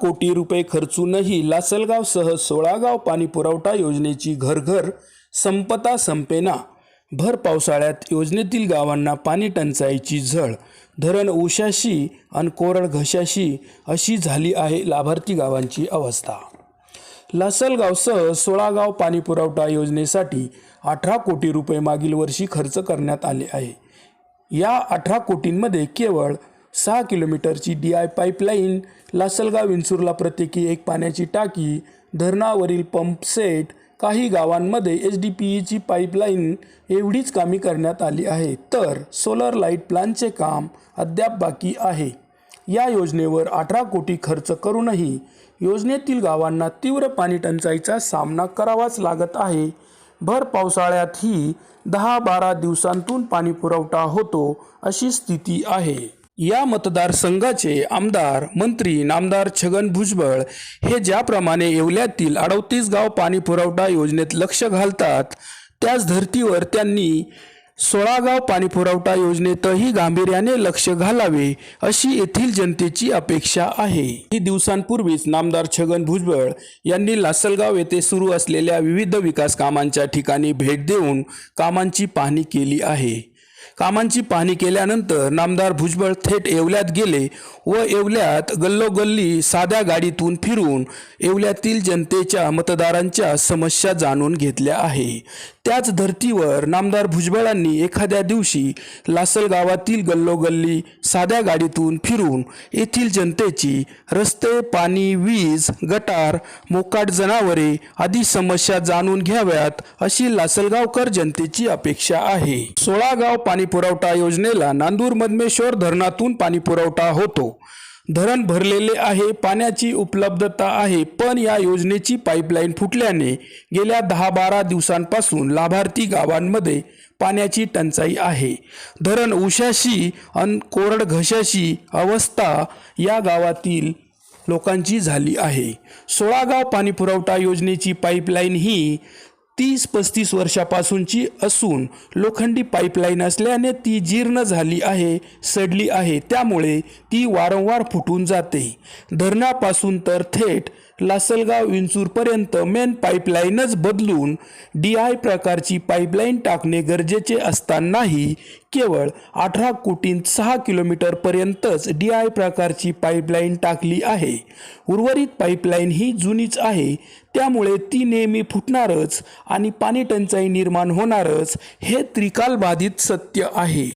कोटी रुपये खर्चूनही लासलगावसह सोळागाव पाणी पुरवठा योजनेची घरघर संपता संपेना. भर पावसाळ्यात योजनेतील गावांना पाणी टंचाईची झळ. धरण उशाशी आणि कोरड घशाशी अशी झाली आहे लाभार्थी गावांची अवस्था. लासलगावसह सोळागाव पाणी पुरवठा योजनेसाठी अठरा कोटी रुपये मागील वर्षी खर्च करण्यात आले आहे. या अठरा कोटींमध्ये केवळ सहा किलोमीटरची डी आय पाईपलाईन लासलगाव विंचूरला प्रत्येकी एक पाण्याची टाकी धरणावरील पंप सेट काही गावांमध्ये एच डी पी ईची पाईपलाईन एवढीच कामी करण्यात आली आहे. तर सोलर लाइट प्लांटचे काम अद्याप बाकी आहे. या योजनेवर अठरा कोटी खर्च करूनही योजनेतील गावांना तीव्र पाणी टंचाईचा सामना करावाच लागत आहे. भर पावसाळ्यातही दहा बारा दिवसांतून पाणी पुरवठा होतो अशी स्थिती आहे. या मतदारसंघाचे आमदार मंत्री नामदार छगन भुजबळ हे ज्याप्रमाणे येवल्यातील अडतीस गाव पाणी पुरवठा योजनेत लक्ष घालतात त्याच धर्तीवर त्यांनी सोळा गाव पाणी पुरवठा योजनेतही गांभीर्याने लक्ष घालावे अशी येथील जनतेची अपेक्षा आहे. ही दिवसांपूर्वीच नामदार छगन भुजबळ यांनी लासलगाव येथे सुरू असलेल्या विविध विकास कामांच्या ठिकाणी भेट देऊन कामांची पाहणी केली आहे. कामांची पाहणी केल्यानंतर नामदार भुजबळ थेट येवल्यात गेले व येवल्यात गल्लोगल्ली साध्या गाडीतून फिरून येवल्यातील जनतेच्या मतदारांच्या समस्या जाणून घेतल्या आहे. त्याच धर्तीवर नामदार भुजबळांनी एखाद्या दिवशी लासल गावातील गल्लोगल्ली साध्या गाडीतून फिरून येथील जनतेची रस्ते पाणी वीज गटार मोकाट जनावरे आदी समस्या जाणून घ्याव्यात अशी लासलगावकर जनतेची अपेक्षा आहे. सोळा गाव पाणी पुरवठा योजनेला नांदूर मधमेश्वर धरणातून पाणी पुरवठा होतो. धरण भरलेले आहे पाण्याची उपलब्धता आहे पण या योजनेची पाईपलाईन फुटल्याने गेल्या दहा बारा दिवसांपासून लाभार्थी गावांमध्ये पाण्याची टंचाई आहे. धरण उशाशी अन कोरड घशाशी अवस्था या गावातील लोकांची झाली आहे. सोळा गाव पाणी पुरवठा योजनेची पाईपलाईन ही तीस पस्तीस वर्षापासूनची असून लोखंडी पाईपलाईन असल्याने ती जीर्ण झाली आहे सडली आहे. त्यामुळे ती वारंवार फुटून जाते. धरणापासून तर थेट लासलगाव विंचूरपर्यंत मेन पाईपलाईनच बदलून डी आय प्रकारची पाईपलाईन टाकणे गरजेचे असतानाही केवळ अठरा कोटींत सहा किलोमीटरपर्यंतच डी आय प्रकारची पाईपलाईन टाकली आहे. उर्वरित पाईपलाईन ही जुनीच आहे. त्यामुळे ती नेहमी फुटणारच आणि पाणी टंचाई निर्माण होणारच हे त्रिकालबाधित सत्य आहे.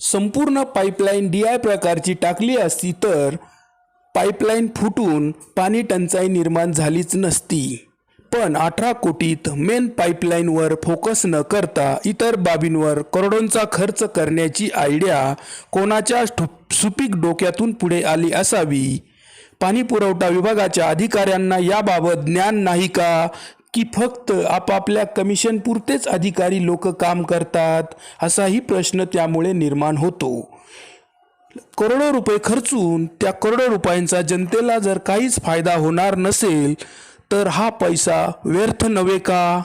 संपूर्ण पाईपलाईन डी आय प्रकारची टाकली असती तर पाईपलाईन फुटून पाणी टंचाई निर्माण झालीच नसती. पण अठरा कोटीत मेन पाईपलाईनवर फोकस न करता इतर बाबींवर करोडोंचा खर्च करण्याची आयडिया कोणाच्या ठु- सुपीक डोक्यातून पुढे आली असावी? पाणी पुरवठा विभागाच्या अधिकाऱ्यांना याबाबत ज्ञान नाही का? की फक्त आपापल्या कमिशन पुरतेच अधिकारी लोक काम करतात? असाही प्रश्न त्यामुळे निर्माण होतो. करोडो रुपये खर्चून त्या करोडो रुपयांचा जनतेला जर काहीच फायदा होणार नसेल तर हा पैसा व्यर्थ नव्हे का?